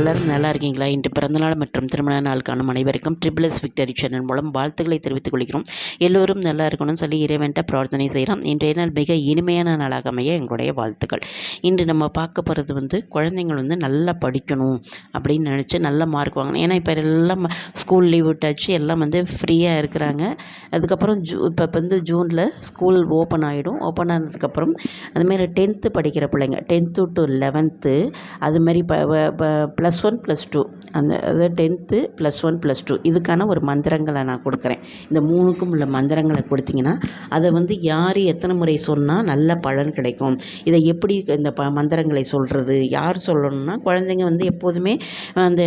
எல்லோரும் நல்லா இருக்கீங்களா? இன்று பிறந்தநாள் மற்றும் திருமண நாள் காணும் அனைவருக்கும் ட்ரிபிள் எஸ் விக்டரி சேனல் மூலம் வாழ்த்துக்களை தெரிவித்துக் கொள்கிறோம். எல்லோரும் நல்லா இருக்கணும்னு சொல்லி இறைவன்ட்ட பிரார்த்தனை செய்கிறோம். இன்றைய நாள் மிக இனிமையான நாளாக அமைய எங்களுடைய வாழ்த்துக்கள். இன்று நம்ம பார்க்க போகிறது வந்து குழந்தைங்கள் வந்து நல்லா படிக்கணும் அப்படின்னு நினச்சி நல்ல மார்க் வாங்கணும். ஏன்னா இப்போ எல்லாம் ஸ்கூல் லீவ் விட்டாச்சு எல்லாம் வந்து ஃப்ரீயாக இருக்கிறாங்க. அதுக்கப்புறம் ஜூ இப்போ வந்து ஜூனில் ஸ்கூல் ஓப்பன் ஆகிடும் ஓப்பன் ஆனதுக்கப்புறம் அதுமாரி டென்த்து படிக்கிற பிள்ளைங்க டென்த்து டு லெவன்த்து அதுமாரி ப plus plus one plus two அந்த அதாவது tenth plus one plus two இதுக்கான ஒரு மந்திரங்களை நான் கொடுக்குறேன். இந்த மூணுக்கும் உள்ள மந்திரங்களை கொடுத்தீங்கன்னா அதை வந்து யார் எத்தனை முறை சொன்னால் நல்ல பலன் கிடைக்கும். இதை எப்படி இந்த ப மந்திரங்களை சொல்கிறது யார் சொல்லணும்னா குழந்தைங்க வந்து எப்போதுமே அந்த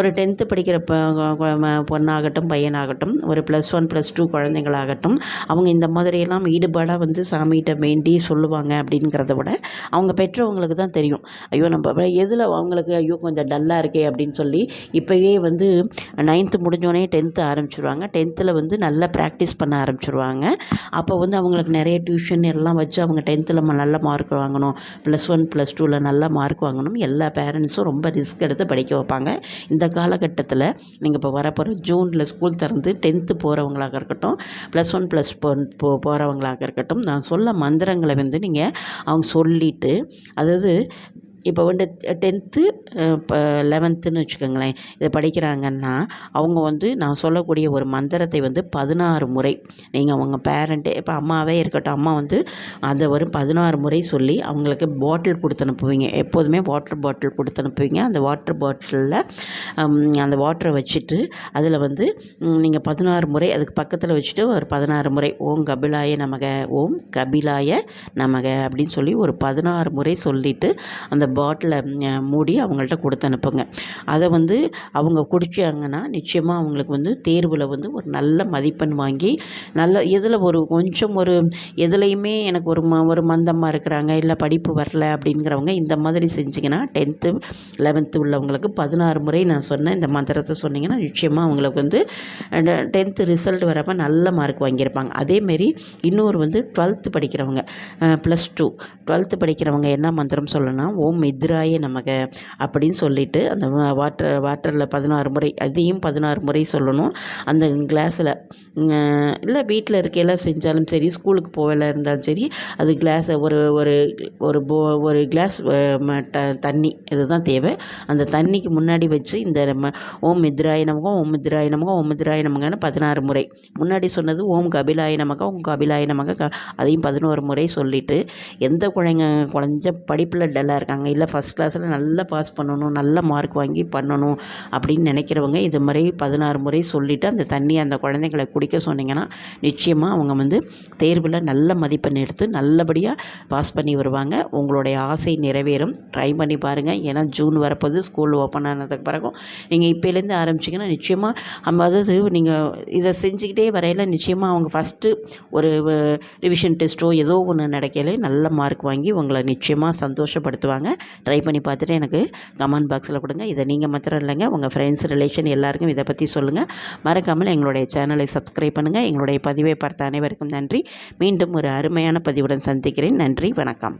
ஒரு டென்த்து படிக்கிற பொண்ணாகட்டும் பையனாகட்டும் ஒரு ப்ளஸ் ஒன் ப்ளஸ் டூ குழந்தைங்களாகட்டும் அவங்க இந்த மாதிரியெல்லாம் ஈடுபாடாக வந்து சாமிகிட்ட வேண்டி சொல்லுவாங்க அப்படிங்கிறத விட அவங்க பெற்றவங்களுக்கு தான் தெரியும். ஐயோ நம்ம எதில் அவங்களுக்கு ஐயோ கொஞ்சம் டல்லாக இருக்கே அப்படின்னு சொல்லி இப்போயே வந்து நைன்த்து முடிஞ்சோடனே டென்த்து ஆரம்பிச்சிருவாங்க. டென்த்தில் வந்து நல்லா ப்ராக்டிஸ் பண்ண ஆரம்பிச்சிருவாங்க. அப்போ வந்து அவங்களுக்கு நிறைய டியூஷன் எல்லாம் வச்சு அவங்க டென்த்தில் நல்ல மார்க் வாங்கணும். ப்ளஸ் ஒன் ப்ளஸ் டூவில் நல்ல மார்க் வாங்கணும். எல்லா பேரண்ட்ஸும் ரொம்ப ரிஸ்க் எடுத்து படிக்க வைப்பாங்க. இந்த காலகட்டத்தில் நீங்கள் இப்போ வரப்போகிற ஜூனில் ஸ்கூல் திறந்து டென்த்து போகிறவங்களாக இருக்கட்டும் ப்ளஸ் ஒன் ப்ளஸ் போ போகிறவங்களாக இருக்கட்டும் நான் சொல்ல மந்திரங்களை வந்து நீங்கள் அவங்க சொல்லிவிட்டு அதாவது இப்போ வந்து டென்த்து இப்போ லெவன்த்துன்னு வச்சுக்கோங்களேன். இதை படிக்கிறாங்கன்னா அவங்க வந்து நான் சொல்லக்கூடிய ஒரு மந்திரத்தை வந்து பதினாறு முறை. நீங்கள் அவங்க பேரண்ட்டே இப்போ அம்மாவே இருக்கட்டும் அம்மா வந்து அதை வரும் பதினாறு முறை சொல்லி அவங்களுக்கு பாட்டில் கொடுத்து அனுப்புவீங்க. எப்போதுமே வாட்டர் பாட்டில் கொடுத்து அனுப்புவீங்க. அந்த வாட்டர் பாட்டிலில் அந்த வாட்டரை வச்சுட்டு அதில் வந்து நீங்கள் பதினாறு முறை அதுக்கு பக்கத்தில் வச்சுட்டு ஒரு பதினாறு முறை ஓம் கபிலாய நமக ஓம் கபிலாய நமக அப்படின்னு சொல்லி ஒரு பதினாறு முறை சொல்லிவிட்டு அந்த பாட்டிலை மூடி அவங்கள்ட்ட கொடுத்து அனுப்புங்க. அதை வந்து அவங்க குடித்தாங்கன்னா நிச்சயமாக அவங்களுக்கு வந்து தேர்வில் வந்து ஒரு நல்ல மதிப்பெண் வாங்கி நல்ல இதில் ஒரு கொஞ்சம் ஒரு எதுலேயுமே எனக்கு ஒரு ம ஒரு மந்தமாக இருக்கிறாங்க இல்லை படிப்பு வரல அப்படிங்கிறவங்க இந்த மாதிரி செஞ்சிங்கன்னா டென்த்து லெவன்த்து உள்ளவங்களுக்கு பதினாறு முறை நான் சொன்னேன் இந்த மந்திரத்தை சொன்னிங்கன்னா நிச்சயமாக அவங்களுக்கு வந்து டென்த்து ரிசல்ட் வரப்போ நல்ல மார்க் வாங்கியிருப்பாங்க. அதேமாரி இன்னொரு வந்து டுவெல்த்து படிக்கிறவங்க ப்ளஸ் டூ. டுவெல்த்து படிக்கிறவங்க என்ன மந்திரம் சொல்லணும்னா ஓம் மித்ராய நமக அப்படின்னு சொல்லிட்டு அந்த வாட்டர் வாட்டரில் பதினாறு முறை அதையும் பதினாறு முறை சொல்லணும். அந்த கிளாஸில் இல்லை வீட்டில் இருக்கையில செஞ்சாலும் சரி ஸ்கூலுக்கு போகல இருந்தாலும் சரி அது கிளாஸை ஒரு ஒரு ஒரு போ ஒரு கிளாஸ் தண்ணி இதுதான் தேவை. அந்த தண்ணிக்கு முன்னாடி வச்சு இந்த ஓம் மித்ராய நமகம் ஓம் மித்ராய நமகம் ஓம் மித்ராய நமகன்னு பதினாறு முறை. முன்னாடி சொன்னது ஓம் கபிலாய நமக ஓம் கபிலாய நமக அதையும் பதினோரு முறை சொல்லிவிட்டு எந்த குழந்தைங்க குழஞ்ச படிப்பில் டல்லாக இருக்காங்க இல்லை ஃபஸ்ட் கிளாஸில் நல்லா பாஸ் பண்ணணும் நல்ல மார்க் வாங்கி பண்ணணும் அப்படின்னு நினைக்கிறவங்க இது மாதிரி பதினாறு முறை சொல்லிவிட்டு அந்த தண்ணியை அந்த குழந்தைங்களை குடிக்க சொன்னிங்கன்னா நிச்சயமாக அவங்க வந்து தேர்வில் நல்ல மதிப்பெண் எடுத்து நல்லபடியாக பாஸ் பண்ணி வருவாங்க. உங்களுடைய ஆசை நிறைவேறும். ட்ரை பண்ணி பாருங்கள் ஏன்னா ஜூன் வரப்போது ஸ்கூல் ஓப்பன் ஆனதுக்கு பிறகும் நீங்கள் இப்போலேருந்து ஆரம்பிச்சிங்கன்னா நிச்சயமாக அதாவது நீங்கள் இதை செஞ்சுக்கிட்டே வரையில் நிச்சயமாக அவங்க ஃபஸ்ட்டு ஒரு ரிவிஷன் டெஸ்ட்டோ ஏதோ ஒன்று நடக்கலே நல்ல மார்க் வாங்கி உங்களை நிச்சயமாக சந்தோஷப்படுத்துவாங்க. ட்ரை பண்ணி பார்த்துட்டு எனக்கு கமெண்ட் பாக்ஸில் கொடுங்க. இதை நீங்கள் மாத்திரம் இல்லைங்க. உங்கள் ஃப்ரெண்ட்ஸ் ரிலேஷன் எல்லாருக்கும் இதை பற்றி சொல்லுங்கள் மறக்காமல் எங்களுடைய சேனலை சப்ஸ்கிரைப் பண்ணுங்கள் எங்களுடைய பதிவை பார்த்த அனைவருக்கும் நன்றி. மீண்டும் ஒரு அருமையான பதிவுடன் சந்திக்கிறேன். நன்றி. வணக்கம்.